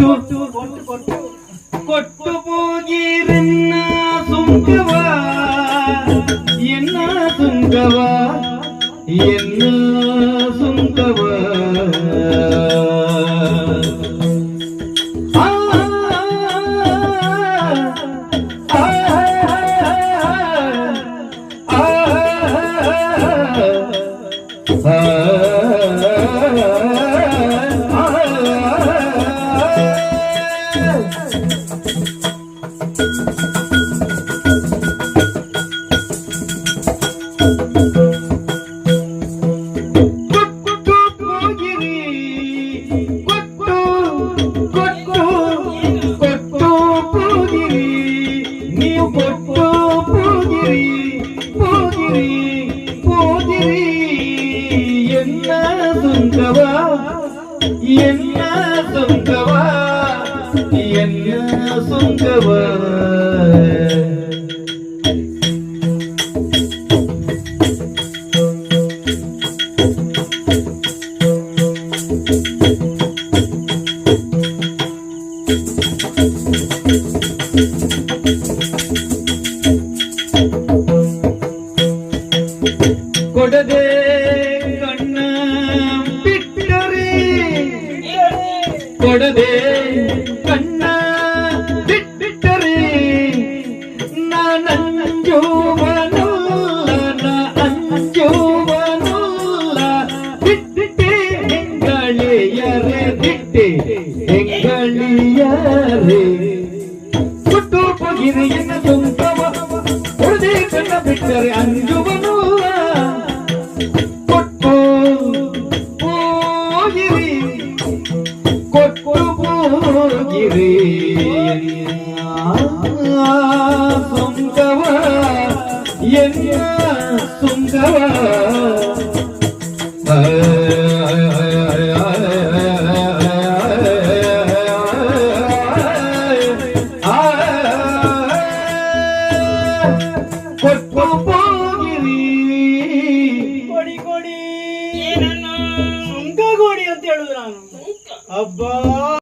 ಕೊಟ್ಟು ಕೊಟ್ಟು ಹೋಗಿರನ್ನ ಸುಂಕವ ಎನ್ನ ಸುಂಕವ ಎನ್ನ ಸುಂಕವ சொந்தவா என்ன சொந்தவா என்ன சொந்தவா ಕೊಡದೆ ಕಣ್ಣ ಬಿಟ್ಟರೆ ನಾನಂಜೋವನಲ್ಲ ಅಂಜೋವನಲ್ಲ ಬಿಟ್ಟಿಟ್ಟೆ ಹೆಂಗಳಿಯರೆ ಬಿಟ್ಟೆ ಹೆಂಗಳಿಯರೆ ಕುಟುಂಬ ಕಣ್ಣ ಬಿಟ್ಟರೆ ಅಂಜುವನು சொந்தவ என்ன சொந்தவ ಕೊಡಿ ಕೊಡಿ ಸುಂಕ ಕೊಡಿ ಅಂತ ಹೇಳುದು ನಾನು ಅಬ್ಬಾ